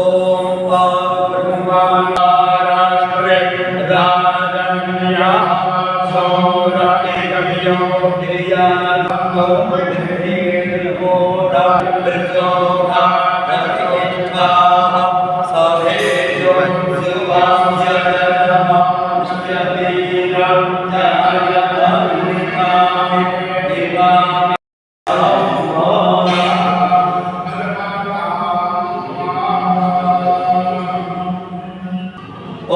ॐ पार्वमाराष्ट्रे राजन्याः सौरकेकवियो गिरियानमो गिरिर्गोदा विद्रोहा रतिष्ठाः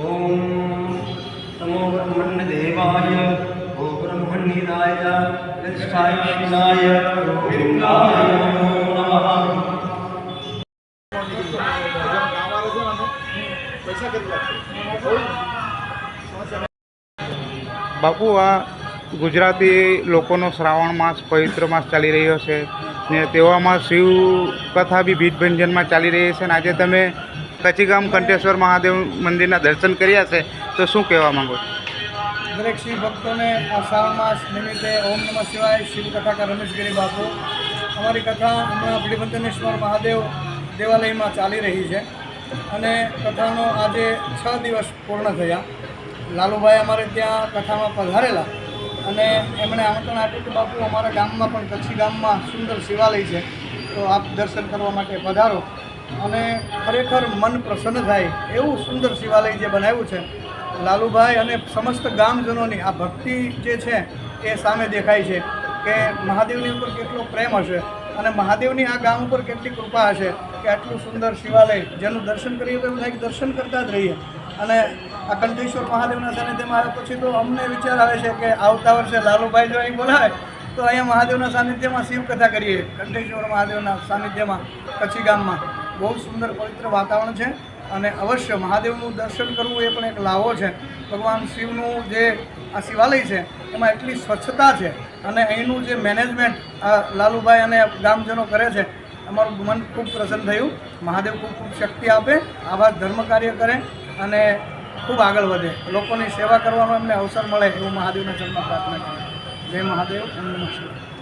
ॐ नमो ब्रह्मण्यदेवाय ओ ब्रह्मण्यदाय कृष्णाय कृष्णाय गोविन्दाय नमो नमः બાપુ આ ગુજરાતી લોકોનો શ્રાવણ માસ પવિત્ર માસ ચાલી રહ્યો છે ને તેવામાં શિવ કથા બી ભીતભંજનમાં ચાલી રહી છે ને આજે તમે કચીગામ કંઠેશ્વર મહાદેવ મંદિરના દર્શન કર્યા છે, તો શું કહેવા માંગો છો? દરેક શિવ ભક્તોને આ શ્રાવણ માસ નિમિત્તે ઓમ નમઃ શિવાય શિવ કથાકાર રમેશગીરી બાપુ. અમારી કથા હમણાં ભીડબંધનેશ્વર મહાદેવ દેવાલયમાં ચાલી રહી છે અને કથાનો આજે છ દિવસ પૂર્ણ થયા. લાલુભાઈ અમારે ત્યાં કથામાં પધારેલા અને એમણે આમંત્રણ આપ્યું કે બાપુ અમારા ગામમાં પણ કચ્છી ગામમાં સુંદર શિવાલય છે, તો આપ દર્શન કરવા માટે પધારો. અને ખરેખર મન પ્રસન્ન થાય એવું સુંદર શિવાલય જે બનાવ્યું છે, લાલુભાઈ અને સમસ્ત ગામજનોની આ ભક્તિ જે છે એ સામે દેખાય છે કે મહાદેવની ઉપર કેટલો પ્રેમ હશે અને મહાદેવની આ ગામ ઉપર કેટલી કૃપા હશે કે આટલું સુંદર શિવાલય જેનું દર્શન કરીએ તો એમ થાય કે દર્શન કરતા જ રહીએ. અને આ કંઠેશ્વર મહાદેવના સાનિધ્યમાં આવ્યા પછી તો અમને વિચાર આવે છે કે આવતા વર્ષે લાલુભાઈ જો અહીં બોલાવે તો અહીંયા મહાદેવના સાનિધ્યમાં શિવ કથા કરીએ. કંઠેશ્વર મહાદેવના સાનિધ્યમાં કચ્છી ગામમાં. બહુ સુંદર પવિત્ર વાતાવરણ છે અને અવશ્ય મહાદેવનું દર્શન કરવું એ પણ એક લાવો છે. ભગવાન શિવનું જે આ શિવાલય છે, એમાં એટલી સ્વચ્છતા છે અને અહીંનું જે મેનેજમેન્ટ આ લાલુભાઈ અને ગામજનો કરે છે, અમારું મન ખૂબ પ્રસન્ન થયું. મહાદેવ ખૂબ ખૂબ શક્તિ આપે આવા ધર્મ કાર્ય કરે અને ખૂબ આગળ વધે. લોકોની સેવા કરવાનો એમને અવસર મળે એવું મહાદેવના ચરણમાં પ્રાર્થના કરે જય મહાદેવ, એમ નમઃ શિવાય